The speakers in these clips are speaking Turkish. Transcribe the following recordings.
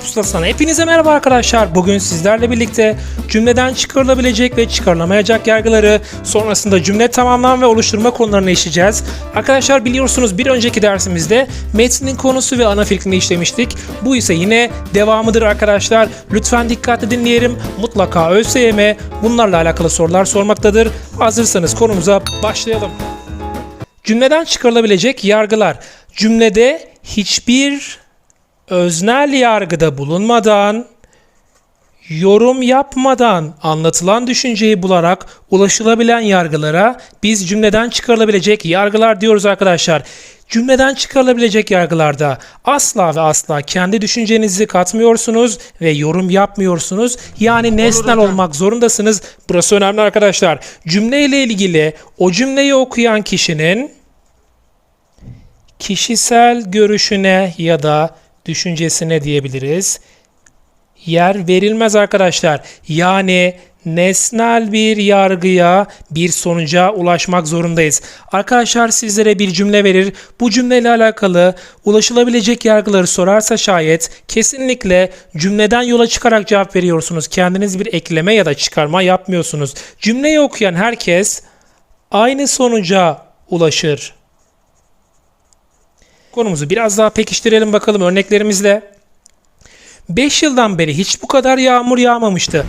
Pusulası'na hepinize merhaba arkadaşlar. Bugün sizlerle birlikte cümleden çıkarılabilecek ve çıkarılamayacak yargıları, sonrasında cümle tamamlama ve oluşturma konularını işleyeceğiz. Arkadaşlar biliyorsunuz bir önceki dersimizde metnin konusu ve ana fikrini işlemiştik. Bu ise yine devamıdır arkadaşlar. Lütfen dikkatli dinleyelim. Mutlaka ÖSYM bunlarla alakalı sorular sormaktadır. Hazırsanız konumuza başlayalım. Cümleden çıkarılabilecek yargılar. Cümlede hiçbir öznel yargıda bulunmadan, yorum yapmadan anlatılan düşünceyi bularak ulaşılabilen yargılara biz cümleden çıkarılabilecek yargılar diyoruz arkadaşlar. Cümleden çıkarılabilecek yargılarda asla ve asla kendi düşüncenizi katmıyorsunuz ve yorum yapmıyorsunuz. Yani nesnel olmak zorundasınız. Burası önemli arkadaşlar. Cümleyle ilgili o cümleyi okuyan kişinin kişisel görüşüne ya da düşüncesine diyebiliriz. Yer verilmez arkadaşlar. Yani nesnel bir yargıya, bir sonuca ulaşmak zorundayız. Arkadaşlar sizlere bir cümle verir. Bu cümleyle alakalı ulaşılabilecek yargıları sorarsa şayet kesinlikle cümleden yola çıkarak cevap veriyorsunuz. Kendiniz bir ekleme ya da çıkarma yapmıyorsunuz. Cümleyi okuyan herkes aynı sonuca ulaşır. Konumuzu biraz daha pekiştirelim bakalım örneklerimizle. 5 yıldan beri hiç bu kadar yağmur yağmamıştı.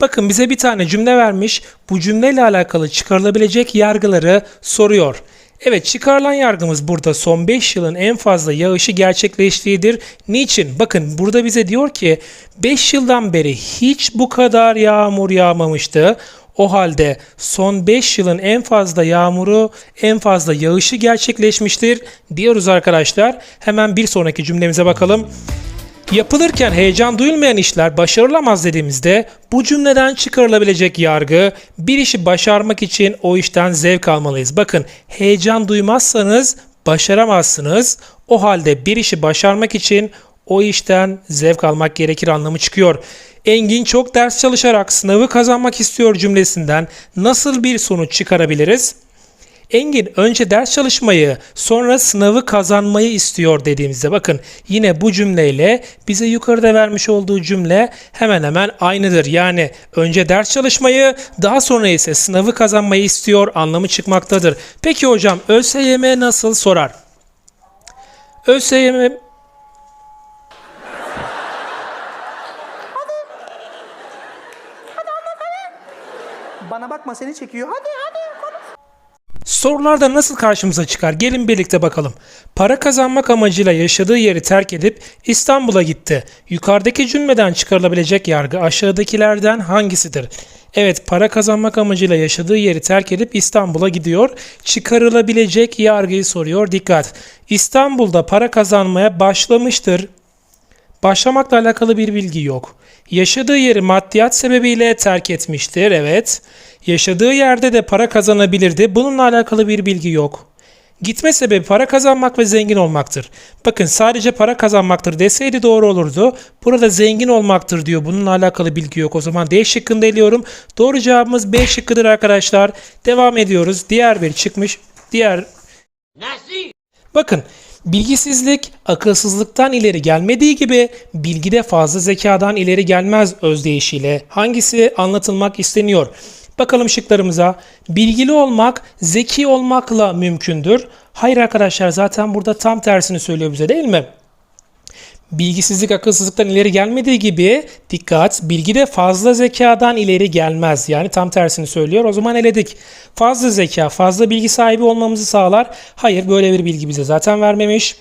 Bakın bize bir tane cümle vermiş. Bu cümleyle alakalı çıkarılabilecek yargıları soruyor. Evet çıkarılan yargımız burada son 5 yılın en fazla yağışı gerçekleştiğidir. Niçin? Bakın burada bize diyor ki 5 yıldan beri hiç bu kadar yağmur yağmamıştı. O halde son 5 yılın en fazla yağmuru, en fazla yağışı gerçekleşmiştir diyoruz arkadaşlar. Hemen bir sonraki cümlemize bakalım. Yapılırken heyecan duyulmayan işler başarılamaz dediğimizde bu cümleden çıkarılabilecek yargı bir işi başarmak için o işten zevk almalıyız. Bakın heyecan duymazsanız başaramazsınız. O halde bir işi başarmak için o işten zevk almak gerekir anlamı çıkıyor. Engin çok ders çalışarak sınavı kazanmak istiyor cümlesinden nasıl bir sonuç çıkarabiliriz? Engin önce ders çalışmayı sonra sınavı kazanmayı istiyor dediğimizde bakın yine bu cümleyle bize yukarıda vermiş olduğu cümle hemen hemen aynıdır. Yani önce ders çalışmayı daha sonra ise sınavı kazanmayı istiyor anlamı çıkmaktadır. Peki hocam ÖSYM nasıl sorar? ÖSYM Bana bakma seni çekiyor. Hadi hadi. Sorularda nasıl karşımıza çıkar? Gelin birlikte bakalım. Para kazanmak amacıyla yaşadığı yeri terk edip İstanbul'a gitti. Yukarıdaki cümleden çıkarılabilecek yargı aşağıdakilerden hangisidir? Evet, para kazanmak amacıyla yaşadığı yeri terk edip İstanbul'a gidiyor. Çıkarılabilecek yargıyı soruyor. Dikkat. İstanbul'da para kazanmaya başlamıştır. Başlamakla alakalı bir bilgi yok. Yaşadığı yeri maddiyat sebebiyle terk etmiştir. Evet. Yaşadığı yerde de para kazanabilirdi. Bununla alakalı bir bilgi yok. Gitme sebebi para kazanmak ve zengin olmaktır. Bakın sadece para kazanmaktır deseydi doğru olurdu. Burada zengin olmaktır diyor. Bununla alakalı bilgi yok. O zaman D şıkkında eliyorum. Doğru cevabımız B şıkkıdır arkadaşlar. Devam ediyoruz. Diğer bir çıkmış. Diğer Bakın bilgisizlik akılsızlıktan ileri gelmediği gibi bilgi de fazla zekadan ileri gelmez özdeyişiyle. Hangisi anlatılmak isteniyor? Bakalım şıklarımıza. Bilgili olmak zeki olmakla mümkündür. Hayır arkadaşlar zaten burada tam tersini söylüyor bize değil mi? Bilgisizlik akılsızlıktan ileri gelmediği gibi dikkat bilgi de fazla zekadan ileri gelmez. Yani tam tersini söylüyor. O zaman eledik. Fazla zeka, fazla bilgi sahibi olmamızı sağlar. Hayır böyle bir bilgi bize zaten vermemiş.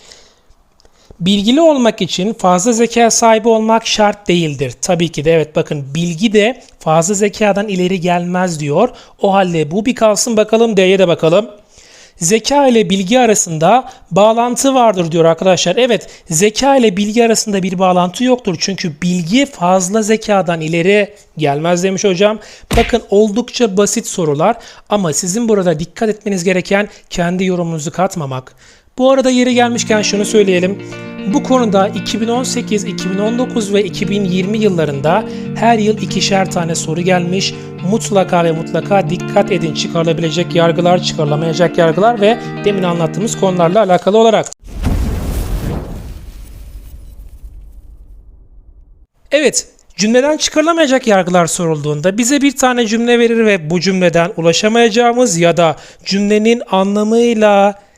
Bilgili olmak için fazla zeka sahibi olmak şart değildir. Tabii ki de evet bakın bilgi de fazla zekadan ileri gelmez diyor. O halde bu bir kalsın bakalım D'ye de bakalım. Zeka ile bilgi arasında bağlantı vardır diyor arkadaşlar. Evet zeka ile bilgi arasında bir bağlantı yoktur. Çünkü bilgi fazla zekadan ileri gelmez demiş hocam. Bakın oldukça basit sorular ama sizin burada dikkat etmeniz gereken kendi yorumunuzu katmamak. Bu arada yeri gelmişken şunu söyleyelim. Bu konuda 2018, 2019 ve 2020 yıllarında her yıl ikişer tane soru gelmiş. Mutlaka ve mutlaka dikkat edin çıkarılabilecek yargılar, çıkarılamayacak yargılar ve demin anlattığımız konularla alakalı olarak. Evet, cümleden çıkarılamayacak yargılar sorulduğunda bize bir tane cümle verir ve bu cümleden ulaşamayacağımız ya da cümlenin anlamıyla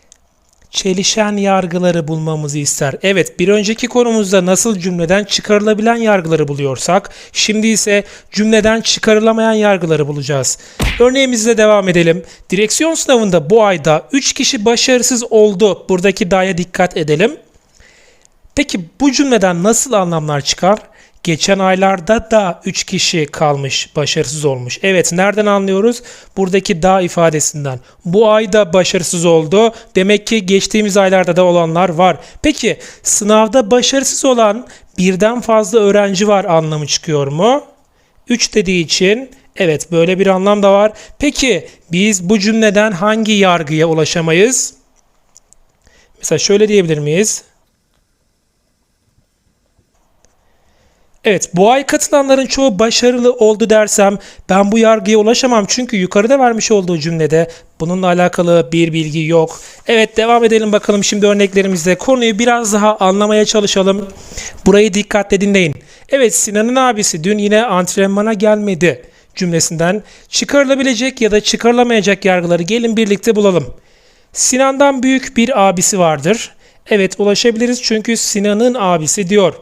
çelişen yargıları bulmamızı ister. Evet, bir önceki konumuzda nasıl cümleden çıkarılabilen yargıları buluyorsak, şimdi ise cümleden çıkarılamayan yargıları bulacağız. Örneğimizle devam edelim. Direksiyon sınavında bu ayda 3 kişi başarısız oldu. Buradaki da'ya dikkat edelim. Peki bu cümleden nasıl anlamlar çıkar? Geçen aylarda da 3 kişi kalmış, başarısız olmuş. Evet, nereden anlıyoruz? Buradaki da ifadesinden. Bu ayda başarısız oldu. Demek ki geçtiğimiz aylarda da olanlar var. Peki sınavda başarısız olan birden fazla öğrenci var anlamı çıkıyor mu? 3 dediği için evet böyle bir anlam da var. Peki biz bu cümleden hangi yargıya ulaşamayız? Mesela şöyle diyebilir miyiz? Evet bu ay katılanların çoğu başarılı oldu dersem ben bu yargıya ulaşamam çünkü yukarıda vermiş olduğu cümlede bununla alakalı bir bilgi yok. Evet devam edelim bakalım şimdi örneklerimizde konuyu biraz daha anlamaya çalışalım. Burayı dikkatle dinleyin. Evet Sinan'ın abisi dün yine antrenmana gelmedi cümlesinden çıkarılabilecek ya da çıkarılamayacak yargıları gelin birlikte bulalım. Sinan'dan büyük bir abisi vardır. Evet ulaşabiliriz çünkü Sinan'ın abisi diyor.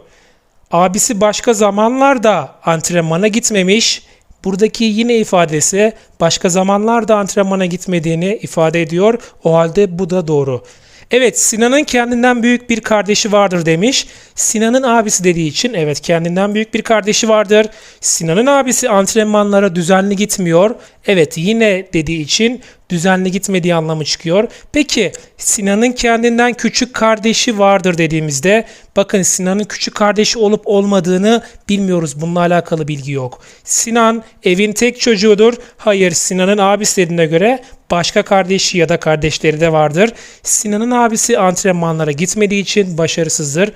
Abisi başka zamanlarda antrenmana gitmemiş. Buradaki yine ifadesi başka zamanlarda antrenmana gitmediğini ifade ediyor. O halde bu da doğru. Evet Sinan'ın kendinden büyük bir kardeşi vardır demiş. Sinan'ın abisi dediği için evet kendinden büyük bir kardeşi vardır. Sinan'ın abisi antrenmanlara düzenli gitmiyor. Evet yine dediği için düzenli gitmediği anlamı çıkıyor. Peki Sinan'ın kendinden küçük kardeşi vardır dediğimizde bakın Sinan'ın küçük kardeşi olup olmadığını bilmiyoruz. Bununla alakalı bilgi yok. Sinan evin tek çocuğudur. Hayır Sinan'ın abisi dediğine göre başka kardeşi ya da kardeşleri de vardır. Sinan'ın abisi antrenmanlara gitmediği için başarısızdır.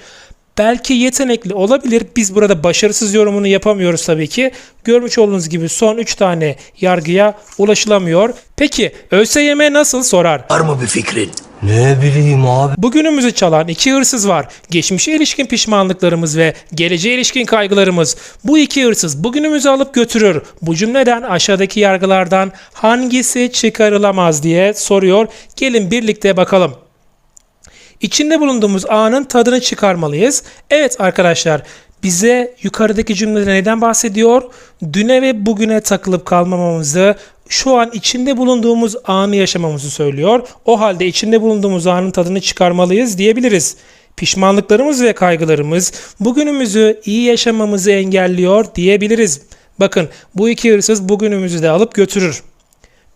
Belki yetenekli olabilir. Biz burada başarısız yorumunu yapamıyoruz tabii ki. Görmüş olduğunuz gibi son 3 tane yargıya ulaşılamıyor. Peki ÖSYM nasıl sorar? Var mı bir fikrin? Ne bileyim abi. Bugünümüzü çalan iki hırsız var. Geçmişe ilişkin pişmanlıklarımız ve geleceğe ilişkin kaygılarımız. Bu iki hırsız bugünümüzü alıp götürür. Bu cümleden aşağıdaki yargılardan hangisi çıkarılamaz diye soruyor. Gelin birlikte bakalım. İçinde bulunduğumuz anın tadını çıkarmalıyız. Evet arkadaşlar bize yukarıdaki cümlede neden bahsediyor? Düne ve bugüne takılıp kalmamamızı, şu an içinde bulunduğumuz anı yaşamamızı söylüyor. O halde içinde bulunduğumuz anın tadını çıkarmalıyız diyebiliriz. Pişmanlıklarımız ve kaygılarımız bugünümüzü iyi yaşamamızı engelliyor diyebiliriz. Bakın bu iki hırsız bugünümüzü de alıp götürür.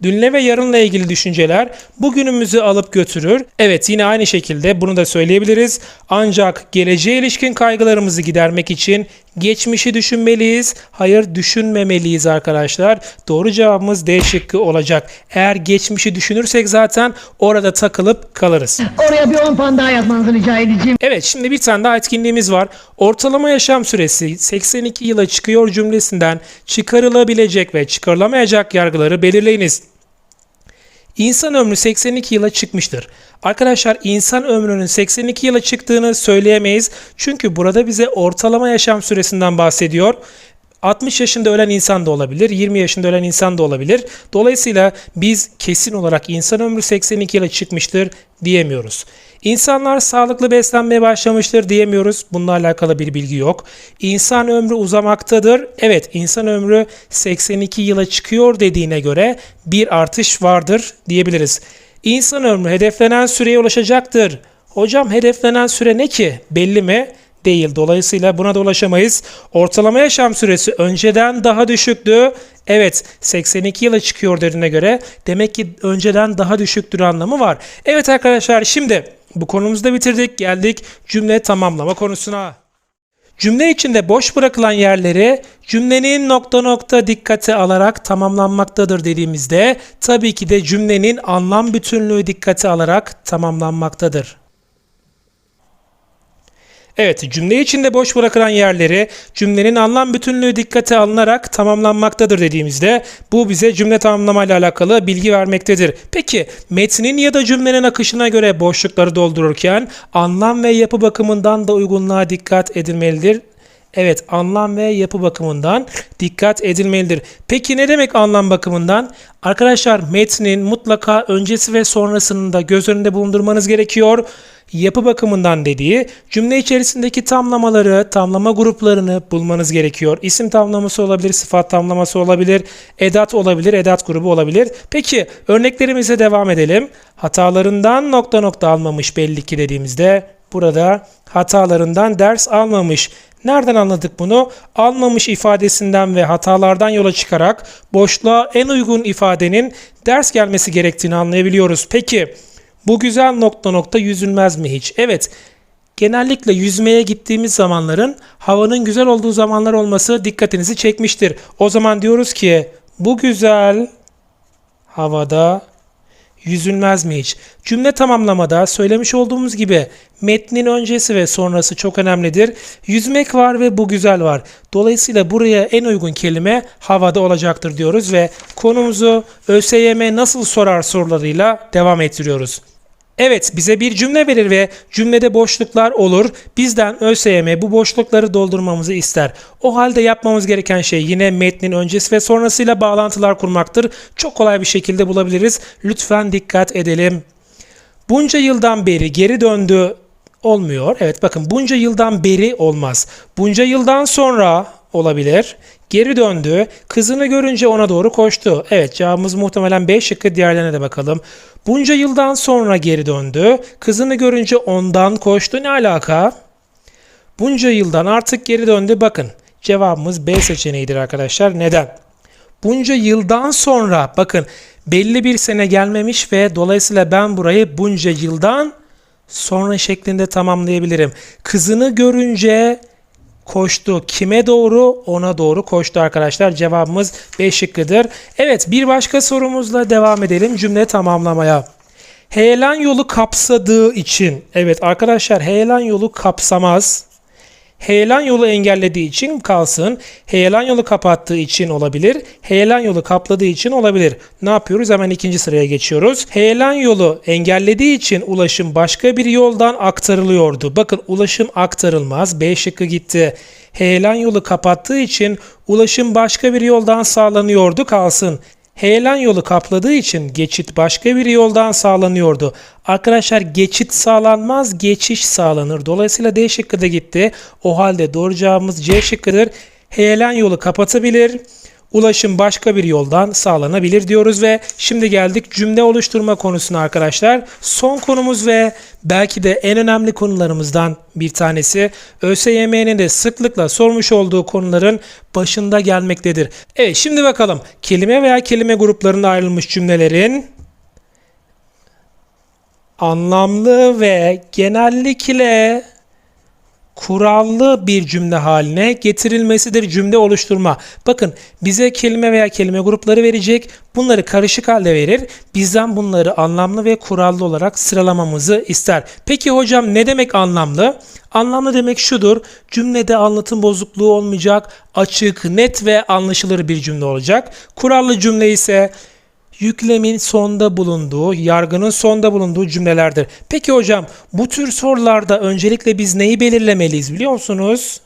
Dünle ve yarınla ilgili düşünceler bugünümüzü alıp götürür. Evet yine aynı şekilde bunu da söyleyebiliriz. Ancak geleceğe ilişkin kaygılarımızı gidermek için geçmişi düşünmeliyiz. Hayır düşünmemeliyiz arkadaşlar. Doğru cevabımız D şıkkı olacak. Eğer geçmişi düşünürsek zaten orada takılıp kalırız. Oraya bir 10 puan daha yazmanızı rica edeceğim. Evet şimdi bir tane daha etkinliğimiz var. Ortalama yaşam süresi 82 yıla çıkıyor cümlesinden çıkarılabilecek ve çıkarılamayacak yargıları belirleyiniz. İnsan ömrü 82 yıla çıkmıştır. Arkadaşlar insan ömrünün 82 yıla çıktığını söyleyemeyiz. Çünkü burada bize ortalama yaşam süresinden bahsediyor. 60 yaşında ölen insan da olabilir, 20 yaşında ölen insan da olabilir. Dolayısıyla biz kesin olarak insan ömrü 82 yıla çıkmıştır diyemiyoruz. İnsanlar sağlıklı beslenmeye başlamıştır diyemiyoruz. Bununla alakalı bir bilgi yok. İnsan ömrü uzamaktadır. Evet insan ömrü 82 yıla çıkıyor dediğine göre bir artış vardır diyebiliriz. İnsan ömrü hedeflenen süreye ulaşacaktır. Hocam hedeflenen süre ne ki? Belli mi? Değil. Dolayısıyla buna da ulaşamayız. Ortalama yaşam süresi önceden daha düşüktü. Evet 82 yıla çıkıyor dediğine göre demek ki önceden daha düşüktür anlamı var. Evet arkadaşlar şimdi bu konumuzu da bitirdik. Geldik cümle tamamlama konusuna. Cümle içinde boş bırakılan yerleri cümlenin nokta nokta dikkate alarak tamamlanmaktadır dediğimizde tabii ki de cümlenin anlam bütünlüğü dikkate alarak tamamlanmaktadır. Evet, cümle içinde boş bırakılan yerleri cümlenin anlam bütünlüğü dikkate alınarak tamamlanmaktadır dediğimizde bu bize cümle tamamlamayla alakalı bilgi vermektedir. Peki metnin ya da cümlenin akışına göre boşlukları doldururken anlam ve yapı bakımından da uygunluğa dikkat edilmelidir. Evet anlam ve yapı bakımından dikkat edilmelidir. Peki ne demek anlam bakımından? Arkadaşlar metnin mutlaka öncesi ve sonrasını da göz önünde bulundurmanız gerekiyor. Yapı bakımından dediği cümle içerisindeki tamlamaları, tamlama gruplarını bulmanız gerekiyor. İsim tamlaması olabilir, sıfat tamlaması olabilir, edat olabilir, edat grubu olabilir. Peki örneklerimize devam edelim. Hatalarından nokta nokta almamış belli ki dediğimizde burada hatalarından ders almamış. Nereden anladık bunu? Almamış ifadesinden ve hatalardan yola çıkarak boşluğa en uygun ifadenin ders gelmesi gerektiğini anlayabiliyoruz. Peki bu güzel nokta nokta yüzülmez mi hiç? Evet. Genellikle yüzmeye gittiğimiz zamanların havanın güzel olduğu zamanlar olması dikkatinizi çekmiştir. O zaman diyoruz ki bu güzel havada yüzülmez mi hiç? Cümle tamamlamada söylemiş olduğumuz gibi metnin öncesi ve sonrası çok önemlidir. Yüzmek var ve bu güzel var. Dolayısıyla buraya en uygun kelime havada olacaktır diyoruz ve konumuzu ÖSYM nasıl sorar sorularıyla devam ettiriyoruz. Evet bize bir cümle verir ve cümlede boşluklar olur. Bizden ÖSYM bu boşlukları doldurmamızı ister. O halde yapmamız gereken şey yine metnin öncesi ve sonrasıyla bağlantılar kurmaktır. Çok kolay bir şekilde bulabiliriz. Lütfen dikkat edelim. Bunca yıldan beri geri döndü olmuyor. Evet bakın bunca yıldan beri olmaz. Bunca yıldan sonra olabilir. Geri döndü. Kızını görünce ona doğru koştu. Evet cevabımız muhtemelen B şıkkı. Diğerlerine de bakalım. Bunca yıldan sonra geri döndü. Kızını görünce ondan koştu. Ne alaka? Bunca yıldan artık geri döndü. Bakın cevabımız B seçeneğidir arkadaşlar. Neden? Bunca yıldan sonra bakın belli bir sene gelmemiş ve dolayısıyla ben burayı bunca yıldan sonra şeklinde tamamlayabilirim. Kızını görünce koştu. Kime doğru? Ona doğru koştu arkadaşlar. Cevabımız B şıkkıdır. Evet bir başka sorumuzla devam edelim cümle tamamlamaya. Heyelan yolu kapsadığı için. Evet arkadaşlar heyelan yolu kapsamaz. Heyelan yolu engellediği için kalsın. Heyelan yolu kapattığı için olabilir. Heyelan yolu kapladığı için olabilir. Ne yapıyoruz? Hemen ikinci sıraya geçiyoruz. Heyelan yolu engellediği için ulaşım başka bir yoldan aktarılıyordu. Bakın ulaşım aktarılmaz. B şıkkı gitti. Heyelan yolu kapattığı için ulaşım başka bir yoldan sağlanıyordu kalsın. Heyelan yolu kapladığı için geçit başka bir yoldan sağlanıyordu. Arkadaşlar geçit sağlanmaz, geçiş sağlanır. Dolayısıyla D şıkkı da gitti. O halde doğru cevabımız C şıkkıdır. Heyelan yolu kapatabilir. Ulaşım başka bir yoldan sağlanabilir diyoruz ve şimdi geldik cümle oluşturma konusuna arkadaşlar. Son konumuz ve belki de en önemli konularımızdan bir tanesi. ÖSYM'nin de sıklıkla sormuş olduğu konuların başında gelmektedir. Evet şimdi bakalım kelime veya kelime gruplarına ayrılmış cümlelerin anlamlı ve genellikle kurallı bir cümle haline getirilmesidir cümle oluşturma. Bakın bize kelime veya kelime grupları verecek. Bunları karışık halde verir. Bizden bunları anlamlı ve kurallı olarak sıralamamızı ister. Peki hocam ne demek anlamlı? Anlamlı demek şudur. Cümlede anlatım bozukluğu olmayacak. Açık, net ve anlaşılır bir cümle olacak. Kurallı cümle ise yüklemin sonda bulunduğu, yargının sonda bulunduğu cümlelerdir. Peki hocam bu tür sorularda öncelikle biz neyi belirlemeliyiz biliyor musunuz?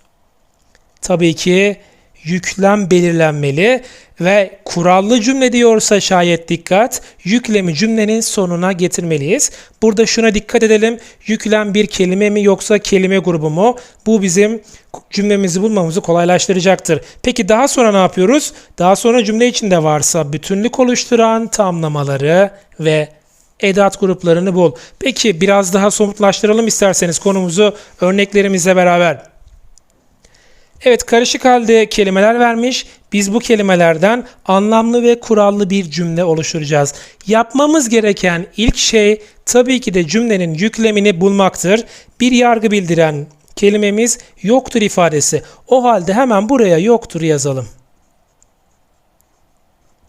Tabii ki yüklem belirlenmeli ve kurallı cümle diyorsa şayet dikkat yüklemi cümlenin sonuna getirmeliyiz. Burada şuna dikkat edelim. Yüklem bir kelime mi yoksa kelime grubu mu? Bu bizim cümlemizi bulmamızı kolaylaştıracaktır. Peki daha sonra ne yapıyoruz? Daha sonra cümle içinde varsa bütünlük oluşturan tamlamaları ve edat gruplarını bul. Peki biraz daha somutlaştıralım isterseniz konumuzu örneklerimizle beraber. Evet karışık halde kelimeler vermiş. Biz bu kelimelerden anlamlı ve kurallı bir cümle oluşturacağız. Yapmamız gereken ilk şey tabii ki de cümlenin yüklemini bulmaktır. Bir yargı bildiren kelimemiz yoktur ifadesi. O halde hemen buraya yoktur yazalım.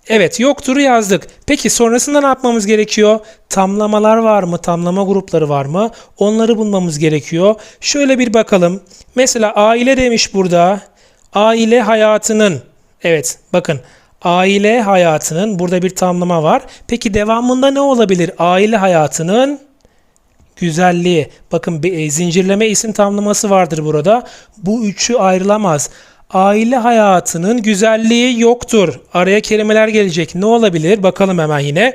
Evet yoktur'u yazdık. Peki sonrasında ne yapmamız gerekiyor? Tamlamalar var mı? Tamlama grupları var mı? Onları bulmamız gerekiyor. Şöyle bir bakalım. Mesela aile demiş burada. Aile hayatının. Evet bakın. Aile hayatının burada bir tamlama var. Peki devamında ne olabilir? Aile hayatının güzelliği. Bakın bir e, zincirleme isim tamlaması vardır burada. Bu üçü ayrılamaz. Aile hayatının güzelliği yoktur. Araya kelimeler gelecek. Ne olabilir? Bakalım hemen yine.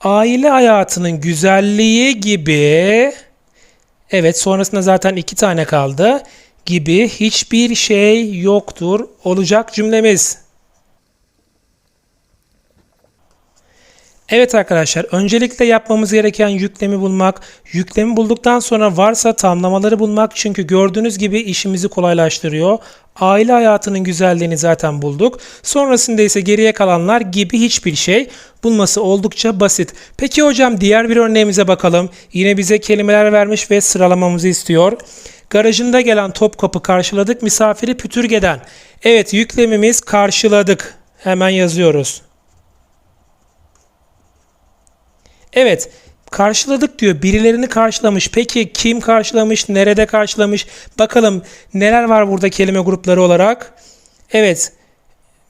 Aile hayatının güzelliği gibi Evet sonrasında zaten iki tane kaldı. Gibi hiçbir şey yoktur olacak cümlemiz. Evet arkadaşlar öncelikle yapmamız gereken yüklemi bulmak. Yüklemi bulduktan sonra varsa tamlamaları bulmak çünkü gördüğünüz gibi işimizi kolaylaştırıyor. Aile hayatının güzelliğini zaten bulduk. Sonrasında ise geriye kalanlar gibi hiçbir şey bulması oldukça basit. Peki hocam diğer bir örneğimize bakalım. Yine bize kelimeler vermiş ve sıralamamızı istiyor. Garajında gelen Topkapı karşıladık misafiri Pütürge'den. Evet yüklemimiz karşıladık. Hemen yazıyoruz. Evet, karşıladık diyor. Birilerini karşılamış. Peki kim karşılamış? Nerede karşılamış? Bakalım neler var burada kelime grupları olarak? Evet.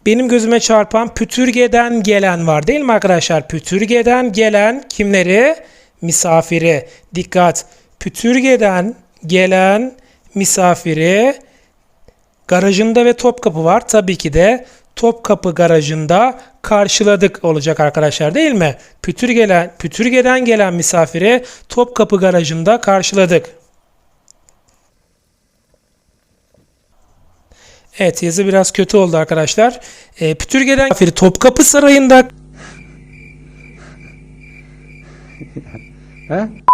Benim gözüme çarpan pütürgeden gelen var değil mi arkadaşlar? Pütürgeden gelen kimleri? Misafiri. Dikkat. Pütürgeden gelen misafiri garajında ve Topkapı var. Tabii ki de Topkapı garajında karşıladık olacak arkadaşlar değil mi? Pütürgelen, Pütürge'den gelen misafiri Topkapı garajında karşıladık. Evet yazı biraz kötü oldu arkadaşlar. E, Pütürge'den misafiri Topkapı Sarayı'nda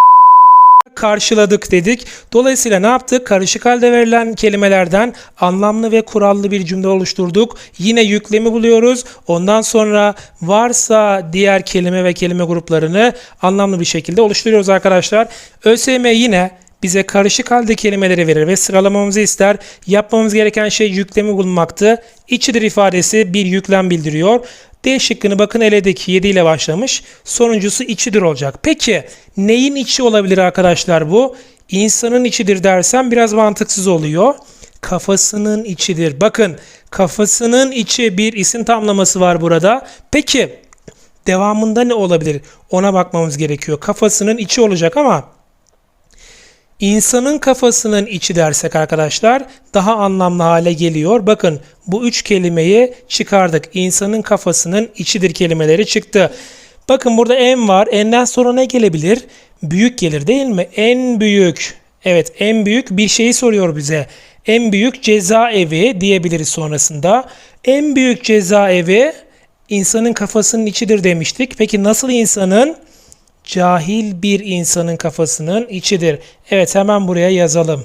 karşıladık dedik. Dolayısıyla ne yaptık? Karışık halde verilen kelimelerden anlamlı ve kurallı bir cümle oluşturduk. Yine yüklemi buluyoruz. Ondan sonra varsa diğer kelime ve kelime gruplarını anlamlı bir şekilde oluşturuyoruz arkadaşlar. ÖSYM yine bize karışık halde kelimeleri verir ve sıralamamızı ister. Yapmamız gereken şey yüklemi bulmaktı. İçidir ifadesi bir yüklem bildiriyor. D şıkkını bakın eledik 7 ile başlamış. Sonuncusu içidir olacak. Peki neyin içi olabilir arkadaşlar bu? İnsanın içidir dersem biraz mantıksız oluyor. Kafasının içidir. Bakın kafasının içi bir isim tamlaması var burada. Peki devamında ne olabilir? Ona bakmamız gerekiyor. Kafasının içi olacak ama İnsanın kafasının içi dersek arkadaşlar daha anlamlı hale geliyor. Bakın bu üç kelimeyi çıkardık. İnsanın kafasının içidir kelimeleri çıktı. Bakın burada en var. Enden sonra ne gelebilir? Büyük gelir değil mi? En büyük. Evet en büyük bir şeyi soruyor bize. En büyük cezaevi diyebiliriz sonrasında. En büyük cezaevi insanın kafasının içidir demiştik. Peki nasıl insanın? Cahil bir insanın kafasının içidir. Evet hemen buraya yazalım.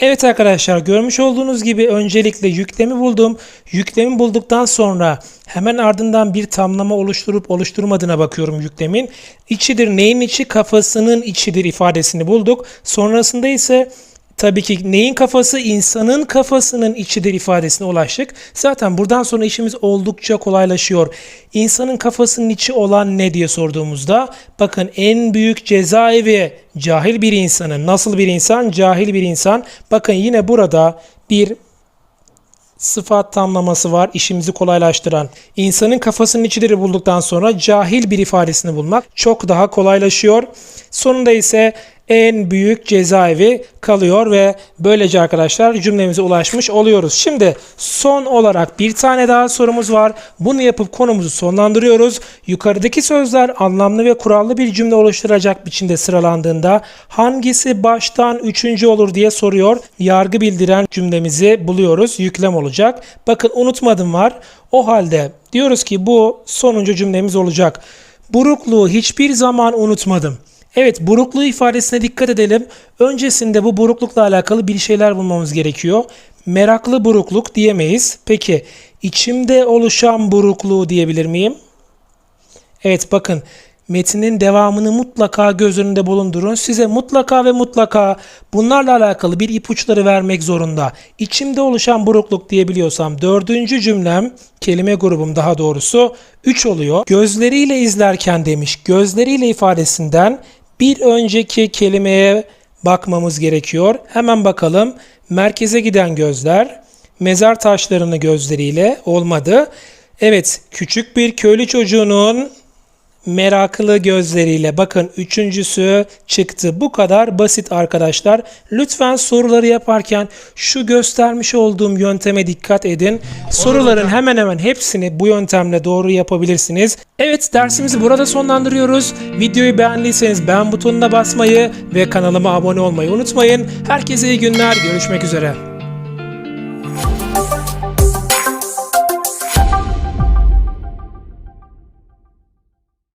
Evet arkadaşlar görmüş olduğunuz gibi öncelikle yüklemi buldum. Yüklemi bulduktan sonra hemen ardından bir tamlama oluşturup oluşturmadığına bakıyorum yüklemin. İçidir neyin içi kafasının içidir ifadesini bulduk. Sonrasında ise Tabii ki neyin kafası? insanın kafasının içidir ifadesine ulaştık. Zaten buradan sonra işimiz oldukça kolaylaşıyor. İnsanın kafasının içi olan ne diye sorduğumuzda bakın en büyük cezaevi cahil bir insanın. Nasıl bir insan? Cahil bir insan. Bakın yine burada bir sıfat tamlaması var işimizi kolaylaştıran. İnsanın kafasının içidir bulduktan sonra cahil bir ifadesini bulmak çok daha kolaylaşıyor. Sonunda ise en büyük cezaevi kalıyor ve böylece arkadaşlar cümlemize ulaşmış oluyoruz. Şimdi son olarak bir tane daha sorumuz var. Bunu yapıp konumuzu sonlandırıyoruz. Yukarıdaki sözler anlamlı ve kurallı bir cümle oluşturacak biçimde sıralandığında hangisi baştan üçüncü olur diye soruyor. Yargı bildiren cümlemizi buluyoruz. Yüklem olacak. Bakın unutmadım var. O halde diyoruz ki bu sonuncu cümlemiz olacak. Burukluğu hiçbir zaman unutmadım. Evet burukluğu ifadesine dikkat edelim. Öncesinde bu buruklukla alakalı bir şeyler bulmamız gerekiyor. Meraklı burukluk diyemeyiz. Peki içimde oluşan burukluğu diyebilir miyim? Evet bakın metinin devamını mutlaka göz önünde bulundurun. Size mutlaka ve mutlaka bunlarla alakalı bir ipuçları vermek zorunda. İçimde oluşan burukluk diyebiliyorsam dördüncü cümlem kelime grubum daha doğrusu 3 oluyor. Gözleriyle izlerken demiş. Gözleriyle ifadesinden bir önceki kelimeye bakmamız gerekiyor. Hemen bakalım. Merkeze giden gözler, mezar taşlarını gözleriyle olmadı. Evet, küçük bir köylü çocuğunun meraklı gözleriyle bakın üçüncüsü çıktı. Bu kadar basit arkadaşlar. Lütfen soruları yaparken şu göstermiş olduğum yönteme dikkat edin. Soruların hemen hemen hepsini bu yöntemle doğru yapabilirsiniz. Evet dersimizi burada sonlandırıyoruz. Videoyu beğendiyseniz beğen butonuna basmayı ve kanalıma abone olmayı unutmayın. Herkese iyi günler. Görüşmek üzere.